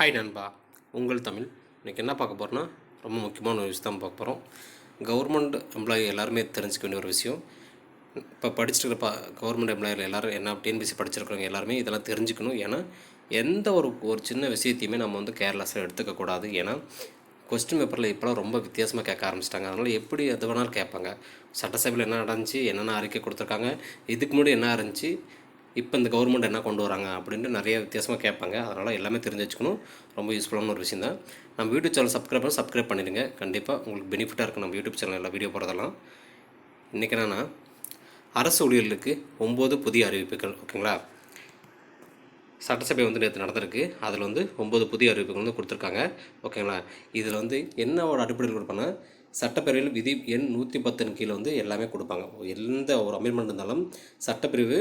Hi நண்பா. உங்கள் தமிழ். இன்றைக்கி என்ன பார்க்க போகிறோன்னா ரொம்ப முக்கியமான ஒரு விஷயம் தான் பார்க்க போகிறோம் கவர்மெண்ட் எம்ப்ளாயி எல்லாருமே தெரிஞ்சுக்க வேண்டிய ஒரு விஷயம். இப்போ படிச்சுட்டு பா கவர்மெண்ட் எம்ப்ளாயர் எல்லோரும் என்ன டிஎன்பிசி படிச்சிருக்கிறவங்க எல்லாருமே இதெல்லாம் தெரிஞ்சுக்கணும். ஏன்னா எந்த ஒரு ஒரு சின்ன விஷயத்தையுமே நம்ம வந்து கேர்லெஸ்ஸாக எடுத்துக்கக்கூடாது ஏன்னா கொஸ்டின் பேப்பரில் இப்போலாம் ரொம்ப வித்தியாசமாக கேட்க ஆரம்பிச்சிட்டாங்க. அதனால் எப்படி எது வேணாலும் கேட்பாங்க. சட்டசபையில் என்ன நடந்துச்சு என்னென்ன அறிக்கை கொடுத்துருக்காங்க இதுக்கு முன்னாடி என்ன இருந்துச்சு இப்போ இந்த கவர்மெண்ட் என்ன கொண்டு வராங்க அப்படின்ட்டு நிறைய வித்தியாசமாக கேட்பாங்க. அதனால் எல்லாமே தெரிஞ்சு வச்சுக்கணும் ரொம்ப யூஸ்ஃபுல்லான ஒரு விஷயம் தான் நம்ம யூடியூப் சேனல் சப்ஸ்கிரைப் பண்ணி சப்ஸ்கிரைப் பண்ணிடுங்க. கண்டிப்பாக உங்களுக்கு பெனிஃபிட்டாக இருக்கும் நம்ம யூடியூப் சேனலில் வீடியோ போகிறதெல்லாம் இன்றைக்கி என்னென்னா அரசு ஊழியர்களுக்கு ஒம்பது புதிய அறிவிப்புகள் ஓகேங்களா? சட்டசபை வந்து நேற்று நடந்திருக்கு. அதில் வந்து ஒம்பது புதிய அறிவிப்புகள் வந்து கொடுத்துருக்காங்க. ஓகேங்களா? இதில் வந்து என்ன ஒரு அடிப்படையில் கொடுப்பாங்கன்னா சட்டப்பேரவையில் விதி எண் நூற்றி பத்தின் கீழே வந்து எல்லாமே கொடுப்பாங்க. எந்த ஒரு அமெண்ட்மெண்ட் இருந்தாலும் சட்டப்பிரிவு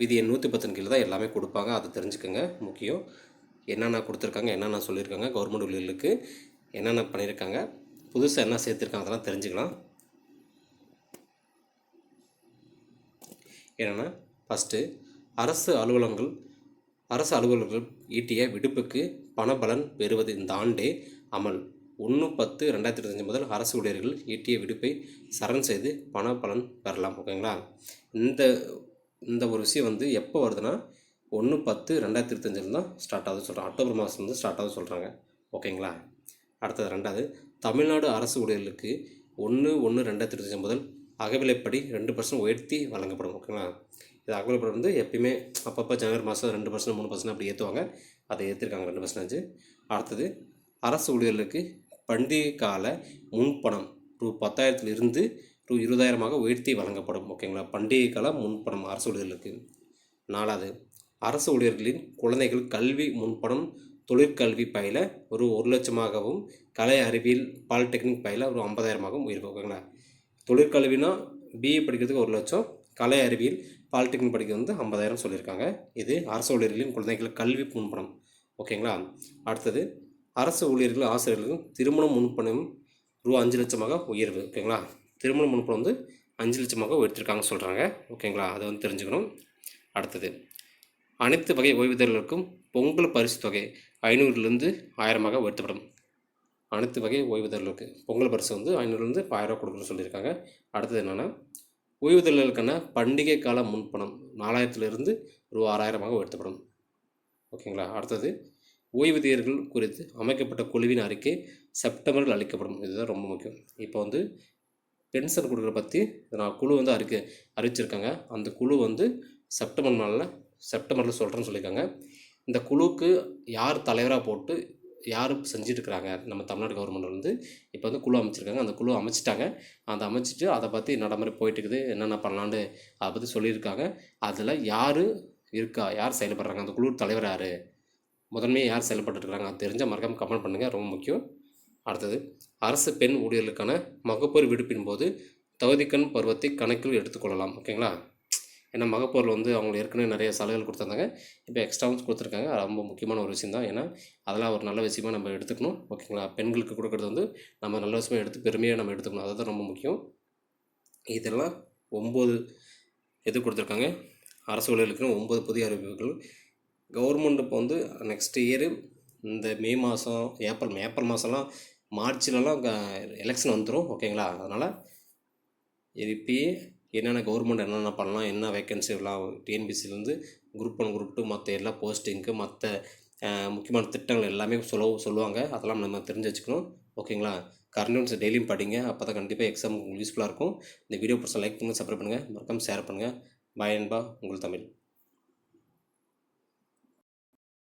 விதி எண் நூற்றி பத்தின் கீழே தான் எல்லாமே கொடுப்பாங்க. அதை தெரிஞ்சுக்கோங்க. முக்கியம். என்னென்ன கொடுத்துருக்காங்க என்னென்ன சொல்லியிருக்காங்க கவர்மெண்ட் ஊழியர்களுக்கு என்னென்ன பண்ணியிருக்காங்க புதுசாக என்ன சேர்த்துருக்காங்க அதெல்லாம் தெரிஞ்சுக்கலாம். என்னென்னா ஃபஸ்ட்டு அரசு அலுவலகங்கள் அரசு அலுவலர்கள் ஈட்டிய விடுப்புக்கு பணபலன் பெறுவது இந்த ஆண்டே அமல். ஒன்று பத்து ரெண்டாயிரத்தி இருபத்தஞ்சு முதல் அரசு ஊழியர்கள் ஈட்டிய விடுப்பை சரண் செய்து பண பலன் பெறலாம். ஓகேங்களா? இந்த இந்த ஒரு விஷயம் வந்து எப்போ வருதுன்னா ஒன்று பத்து ரெண்டாயிரத்தி இருபத்தஞ்சில் தான் ஸ்டார்ட் ஆகுது சொல்கிறாங்க அக்டோபர் மாதம் வந்து ஸ்டார்ட் ஆகுது சொல்கிறாங்க ஓகேங்களா? அடுத்தது ரெண்டாவது தமிழ்நாடு அரசு ஊழியர்களுக்கு ஒன்று ஒன்று ரெண்டாயிரத்தி இருபத்தஞ்சி முதல் அகவிலைப்படி ரெண்டு பர்சன்ட் உயர்த்தி வழங்கப்படும். ஓகேங்களா? இது அகவிலைப்படி வந்து எப்பயுமே அப்பப்போ ஜனவரி மாதம் ரெண்டு பர்சன்ட் மூணு பர்சன்ட் அப்படி ஏற்றுவாங்க அதை ஏற்றிருக்காங்க ரெண்டு பர்சன்டேஜ் அடுத்தது அரசு ஊழியர்களுக்கு பண்டிகை கால முன்பணம் ரூ பத்தாயிரத்துலேருந்து ரூ இருபதாயிரமாக உயர்த்தி வழங்கப்படும் ஓகேங்களா பண்டிகை கால முன்பணம் அரசு ஊழியர்களுக்கு. நாலாவது அரசு ஊழியர்களின் குழந்தைகள் கல்வி முன்பணம் தொழிற்கல்வி பயில ஒரு ஒரு லட்சமாகவும் கலை அறிவியல் பாலிடெக்னிக் பயில ஒரு ஐம்பதாயிரமாகவும் உயர்வு ஓகேங்களா தொழிற்கல்வினா பிஏ படிக்கிறதுக்கு ஒரு லட்சம் கலை அறிவியல் பாலிடெக்னிக் படிக்கிறது வந்து ஐம்பதாயிரம் சொல்லியிருக்காங்க. இது அரசு ஊழியர்களின் குழந்தைகள் கல்வி முன்பணம் ஓகேங்களா அடுத்தது அரசு ஊழியர்கள் ஆசிரியர்களுக்கும் திருமணம் முன்பணம் ரூபா அஞ்சு லட்சமாக உயர்வு ஓகேங்களா திருமண முன்பணம் வந்து அஞ்சு லட்சமாக உயர்த்திருக்காங்க சொல்கிறாங்க ஓகேங்களா? அதை வந்து தெரிஞ்சுக்கணும். அடுத்தது அனைத்து வகை ஓய்வூதியர்களுக்கும் பொங்கல் பரிசு தொகை ஐநூறுலேருந்து ஆயிரமாக உயர்த்தப்படும். அனைத்து வகை ஓய்வூதியர்களுக்கு பொங்கல் பரிசு வந்து ஐநூறுலேருந்து இப்போ ஆயிரம் கொடுக்குறோன்னு சொல்லியிருக்காங்க. அடுத்தது என்னென்னா ஓய்வூதியர்களுக்கான பண்டிகை கால முன்பணம் நாலாயிரத்துலேருந்து ரூபா ஆறாயிரமாக உயர்த்தப்படும். ஓகேங்களா? அடுத்தது ஓய்வூதியர்கள் குறித்து அமைக்கப்பட்ட குழுவின் அறிக்கை செப்டம்பரில் அளிக்கப்படும். இதுதான் ரொம்ப முக்கியம். இப்போ வந்து பென்ஷன் கொடுக்குற பற்றி நான் குழு வந்து அறிக்கை அறிவிச்சிருக்காங்க. அந்த குழு வந்து செப்டம்பர் நாளில் செப்டம்பரில் சொல்கிறேன்னு சொல்லியிருக்காங்க. இந்த குழுவுக்கு யார் தலைவராக போட்டு யார் செஞ்சுட்ருக்குறாங்க? நம்ம தமிழ்நாடு கவர்மெண்ட் வந்து இப்போ வந்து குழு அமைச்சிருக்காங்க. அந்த குழு அமைச்சிட்டாங்க. அதை அமைச்சிட்டு அதை பற்றி நடைமுறை போயிட்டுருக்குது என்னென்ன பண்ணலான்னு அதை பற்றி சொல்லியிருக்காங்க. அதில் யார் இருக்கா? யார் செயல்படுறாங்க? அந்த குழு தலைவர் யார்? முதன்மையாக யார் செயல்பட்டுருக்காங்க அது தெரிஞ்சால் மறக்காமல் கமெண்ட் பண்ணுங்கள் ரொம்ப முக்கியம். அடுத்தது அரசு பெண் ஊழியர்களுக்கான மகப்பேறு விடுப்பின் போது தகுதிக்கண் பருவத்தை கணக்கில் எடுத்துக்கொள்ளலாம் ஓகேங்களா? ஏன்னா மகப்பூரில் வந்து அவங்க ஏற்கனவே நிறைய சலுகைகள் கொடுத்துருந்தாங்க. இப்போ எக்ஸ்ட்ராவும் கொடுத்துருக்காங்க. அது ரொம்ப முக்கியமான ஒரு விஷயம் தான் ஏன்னா அதெல்லாம் ஒரு நல்ல விஷயமா நம்ம எடுத்துக்கணும் ஓகேங்களா? பெண்களுக்கு கொடுக்குறது வந்து நம்ம நல்ல விஷயமா எடுத்து பெருமையாக நம்ம எடுத்துக்கணும். அதுதான் ரொம்ப முக்கியம். இதெல்லாம் ஒம்பது எது கொடுத்துருக்காங்க? அரசு ஊழியர்களுக்கு ஒம்பது புதிய அறிவிப்புகள். கவர்மெண்ட் இப்போ வந்து நெக்ஸ்ட் இயரு இந்த மே மாதம் ஏப்ரல் ஏப்ரல் மாதம்லாம் மார்ச்லலாம் எலெக்ஷன் வந்துடும் ஓகேங்களா? அதனால் எழுப்பி என்னென்ன கவர்மெண்ட் என்னென்ன பண்ணலாம் என்ன வேக்கன்சிலாம் டிஎன்பிசிலேருந்து குரூப் ஒன் குரூப் டூ மற்ற எல்லா போஸ்டிங்க்கு மற்ற முக்கியமான திட்டங்கள் எல்லாமே சொல்ல சொல்லுவாங்க. அதெல்லாம் நம்ம தெரிஞ்சு வச்சுக்கணும் ஓகேங்களா? கரண்ட் நியூஸ் டெய்லியும் படிங்க அப்போ தான் கண்டிப்பாக எக்ஸாம் உங்களுக்கு யூஸ்ஃபுல்லாக இருக்கும். இந்த வீடியோ பிடிச்சா லைக் பண்ணுங்கள் சப்ஸ்கிரைப் பண்ணுங்கள் மறக்காமல் ஷேர் பண்ணுங்கள் பாய் அன்பா உங்கள் தமிழ்.